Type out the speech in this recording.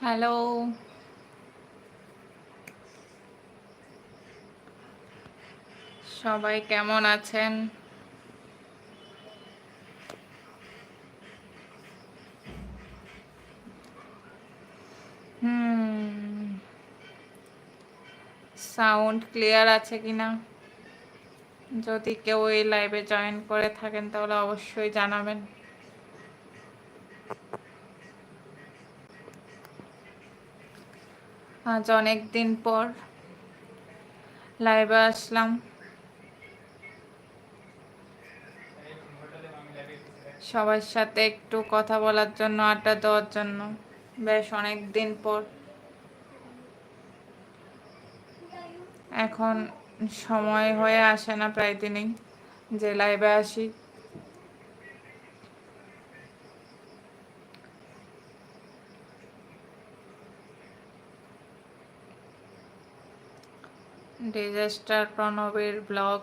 Hello সবাই কেমন আছেন? হুম। সাউন্ড ক্লিয়ার আছে কিনা? যদি কেউ এই লাইভে জয়েন করে থাকেন তাহলে অবশ্যই জানাবেন। আজ অনেক দিন পর লাইভে আসলাম। সবার সাথে একটু কথা বলার জন্য, আড্ডা দেওয়ার জন্য। বেশ অনেক দিন পর। এখন সময় হয়ে আসে না, প্রায় দিনই যে লাইভে আসি। Disaster প্রণবের blog